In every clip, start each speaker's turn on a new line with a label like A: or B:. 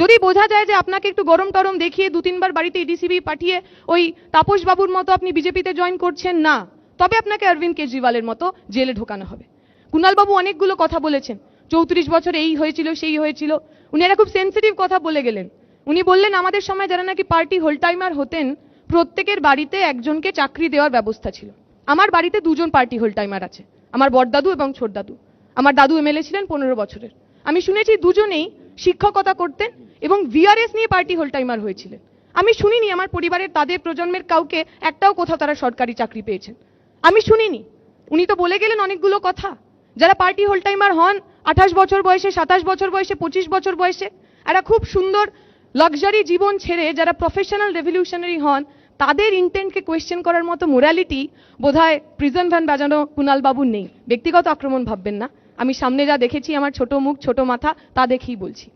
A: যদি বোঝা যায় যে আপনাকে একটু গরম টরম দেখিয়ে দু তিনবার বাড়িতে ইডিসিবি পাঠিয়ে ওই তাপস বাবুর মতো আপনি বিজেপিতে জয়েন করছেন, না। তবে আপনাকে অরবিন্দ কেজরিওয়ালের মতো জেলে ঢোকানো হবে। কুণালবাবু অনেকগুলো কথা বলেছেন। চৌত্রিশ বছর এই হয়েছিল, সেই হয়েছিল। উনি একটা খুব সেন্সিটিভ কথা বলে গেলেন। উনি বললেন, আমাদের সময় যারা নাকি পার্টি হোল টাইমার হতেন, প্রত্যেকের বাড়িতে একজনকে চাকরি দেওয়ার ব্যবস্থা ছিল। আমার বাড়িতে দুজন পার্টি হোল টাইমার আছে। আমার বড়দাদু এবং ছোটদাদু। আমার দাদু এমএলএ ছিলেন পনেরো বছরের। আমি শুনেছি দুজনেই শিক্ষকতা করতেন এবং ভিআরএস নিয়ে পার্টি হোল টাইমার হয়েছিলেন। আমি শুনিনি আমার পরিবারের তাদের প্রজন্মের কাউকে, একটাও কোথাও তারা সরকারি চাকরি পেয়েছেন। আমি শুনিনি। উনি তো বলে গেলেন অনেকগুলো কথা। যারা পার্টি হোল টাইমার হন, আঠাশ বছর বয়সে, সাতাশ বছর বয়সে, পঁচিশ বছর বয়সে একটা খুব সুন্দর লাক্সারি জীবন ছেড়ে যারা প্রফেশনাল রেভলিউশনারি হন, তাদের ইন্টেন্টকে কোয়েশ্চেন করার মতো মোরালিটি বোধহয় প্রিজন ভ্যান বাজানো কুণাল বাবুর নেই। ব্যক্তিগত আক্রমণ ভাববেন না। আমি সামনে যা দেখেছি, আমার ছোট মুখ, ছোট মাথা, তা দেখেই বলছি।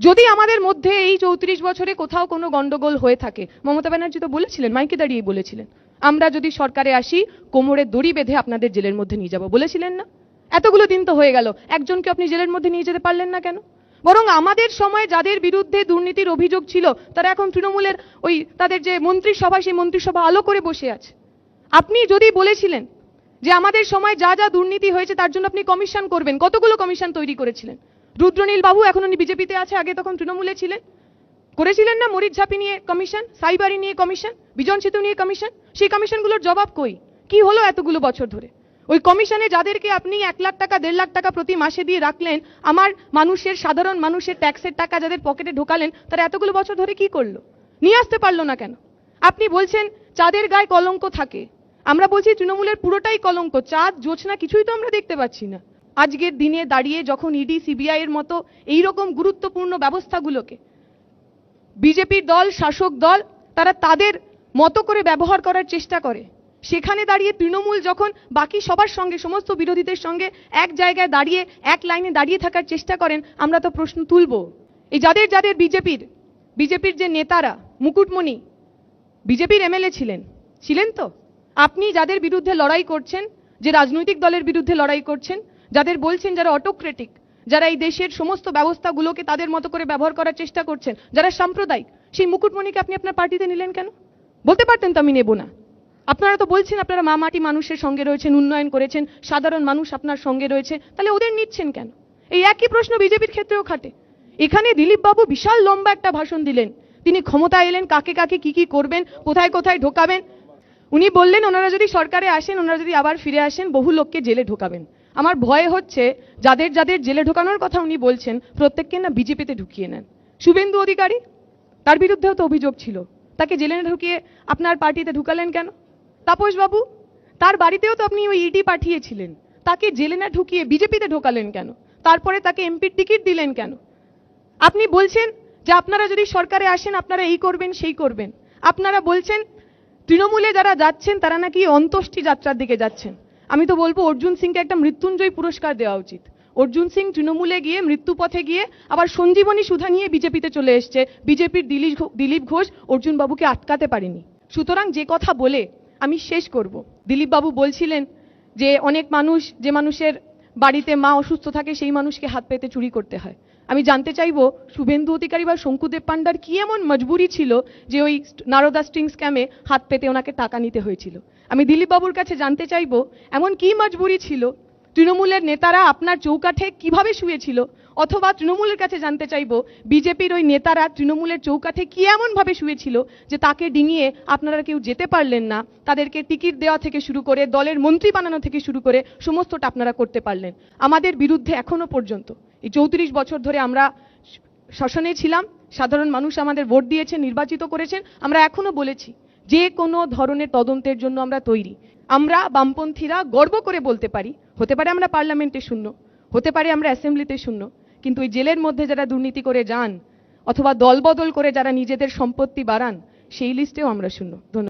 A: যদি আমাদের মধ্যে এই চৌত্রিশ বছরে কোথাও কোনো গন্ডগোল হয়ে থাকে, মমতা ব্যানার্জি তো বলেছিলেন, মাইকে দাঁড়িয়ে বলেছিলেন, আমরা যদি সরকারে আসি, কোমরে দড়ি বেঁধে আপনাদের জেলের মধ্যে নিয়ে যাব, বলেছিলেন না? এতগুলো দিন তো হয়ে গেল, একজনকে আপনি জেলের মধ্যে নিয়ে যেতে পারলেন না কেন? বরং আমাদের সময় যাদের বিরুদ্ধে দুর্নীতির অভিযোগ ছিল, তারা এখন তৃণমূলের ওই তাদের যে মন্ত্রিসভা, সেই মন্ত্রিসভা আলো করে বসে আছে। আপনি যদি বলেছিলেন যে আমাদের সময় যা যা দুর্নীতি হয়েছে, তার জন্য আপনি কমিশন করবেন, কতগুলো কমিশন তৈরি করেছিলেন? রুদ্রনীল বাবু এখন উনি বিজেপিতে আছে, আগে তখন তৃণমূলে ছিলেন। করেছিলেন না মরিচ ঝাঁপি নিয়ে কমিশন, সাইবারি নিয়ে কমিশন, বিজন সেতু নিয়ে কমিশন? সেই কমিশনগুলোর জবাব কই? কি হলো এতগুলো বছর ধরে? ওই কমিশনে যাদেরকে আপনি এক লাখ টাকা, দেড় লাখ টাকা প্রতি মাসে দিয়ে রাখলেন, আমার মানুষের, সাধারণ মানুষের ট্যাক্সের টাকা যাদের পকেটে ঢোকালেন, তারা এতগুলো বছর ধরে কি করল? নিয়ে আসতে পারল না কেন? আপনি বলছেন চাঁদের গায়ে কলঙ্ক থাকে। আমরা বলছি তৃণমূলের পুরোটাই কলঙ্ক, চাঁদ জোছনা কিছুই তো আমরা দেখতে পাচ্ছি না। আজকের দিনে দাঁড়িয়ে যখন ইডি, সিবিআই এর মতো এইরকম গুরুত্বপূর্ণ ব্যবস্থাগুলোকে বিজেপির দল, শাসক দল, তারা তাদের মতো করে ব্যবহার করার চেষ্টা করে, সেখানে দাঁড়িয়ে তৃণমূল যখন বাকি সবার সঙ্গে, সমস্ত বিরোধীদের সঙ্গে এক জায়গায় দাঁড়িয়ে, এক লাইনে দাঁড়িয়ে থাকার চেষ্টা করেন, আমরা তো প্রশ্ন তুলব। এই যাদের যাদের বিজেপির বিজেপির যে নেতারা, মুকুটমণি, বিজেপির এমএলএ ছিলেন ছিলেন তো? আপনি যাদের বিরুদ্ধে লড়াই করছেন, যে রাজনৈতিক দলের বিরুদ্ধে লড়াই করছেন যাদের বলছেন যারা অটোক্রেটিক যারা এই দেশের সমস্ত ব্যবস্থাগুলোকে তাদের মতো করে ব্যবহার করার চেষ্টা করছেন, যারা সাম্প্রদায়িক, সেই মুকুটমণিকে আপনি আপনার পার্টিতে নিলেন কেন? বলতে পারতেন তো আমি নেব না। আপনারা তো বলছেন আপনারা মা মাটি মানুষের সঙ্গে রয়েছেন, উন্নয়ন করেছেন, সাধারণ মানুষ আপনার সঙ্গে রয়েছে, তাহলে ওদের নিচ্ছেন কেন? এই একই প্রশ্ন বিজেপির ক্ষেত্রেও খাটে। এখানে দিলীপ বাবু বিশাল লম্বা একটা ভাষণ দিলেন। তিনি ক্ষমতা এলেন, কাকে কাকে কি কি করবেন, কোথায় কোথায় ঢোকাবেন? উনি বললেন, ওনারা যদি সরকারে আসেন, ওনারা যদি আবার ফিরে আসেন, বহু লোককে জেলে ঢোকাবেন। আমার ভয় হচ্ছে যাদের যাদের জেলে ঢোকানোর কথা উনি বলছেন, প্রত্যেককে না বিজেপিতে ঢুকিয়ে নেন। শুভেন্দু অধিকারী, তার বিরুদ্ধেও তো অভিযোগ ছিল। তাকে জেলে ঢুকিয়ে আপনার পার্টিতে ঢুকালেন কেন? তাপস বাবু তার বাড়িতেও তো আপনি ওই ইডি পাঠিয়েছিলেন। তাকে জেলে না ঢুকিয়ে বিজেপিতে ঢোকালেন কেন? তারপরে তাকে এমপির টিকিট দিলেন কেন? আপনি বলছেন যে আপনারা যদি সরকারে আসেন, আপনারা এই করবেন, সেই করবেন। আপনারা বলছেন, তৃণমূলে যারা যাচ্ছেন, তারা নাকি অন্ত্যেষ্টি যাত্রার দিকে যাচ্ছেন। আমি তো বলব অর্জুন সিংকে একটা মৃত্যুঞ্জয় পুরস্কার দেওয়া উচিত। অর্জুন সিং তৃণমূলে গিয়ে মৃত্যুপথে গিয়ে আবার সঞ্জীবনী সুধা নিয়ে বিজেপিতে চলে এসছে। বিজেপির দিলীপ দিলীপ ঘোষ অর্জুন বাবুকে আটকাতে পারেনি। সুতরাং যে কথা বলে আমি শেষ করব। দিলীপ বাবু বলছিলেন যে অনেক মানুষ, যে মানুষের বাড়িতে মা অসুস্থ থাকে সেই মানুষকে হাত পেতে চুরি করতে হয়। আমি জানতে চাইব, শুভেন্দু অধিকারী বা শঙ্কুদেব পান্ডার কি এমন মজবুরি ছিল যে ওই নারদা স্ট্রিং স্ক্যামে হাত পেতে ওনাকে টাকা নিতে হয়েছিল? আমি দিলীপ বাবুর কাছে জানতে চাইব, এমন কি মজবুরি ছিল? তৃণমূলের নেতারা আপনার চৌকাঠে কীভাবে শুয়েছিল? অথবা তৃণমূলের কাছে জানতে চাইব, বিজেপির ওই নেতারা তৃণমূলের চৌকাঠে কি এমন ভাবে শুয়েছিল যে তাকে ডিঙিয়ে আপনারা কেউ যেতে পারলেন না, তাদেরকে টিকিট দেওয়া থেকে শুরু করে দলের মন্ত্রী বানানো থেকে শুরু করে সমস্তটা আপনারা করতে পারলেন। আমাদের বিরুদ্ধে এখনও পর্যন্ত। এই চৌত্রিশ বছর ধরে আমরা শাসনে ছিলাম, সাধারণ মানুষ আমাদের ভোট দিয়েছেন, নির্বাচিত করেছেন, আমরা এখনও বলেছি, যে কোনো ধরনের তদন্তের জন্য আমরা তৈরি। আমরা বামপন্থীরা গর্ব করে বলতে পারি, হতে পারে আমরা পার্লামেন্টে শূন্য, হতে পারে আমরা অ্যাসেম্বলিতে শূন্য, কিন্তু ওই জেলের মধ্যে যারা দুর্নীতি করে যান, অথবা দলবদল করে যারা নিজেদের সম্পত্তি বাড়ান, সেই লিস্টেও আমরা শূন্য। ধন্যবাদ।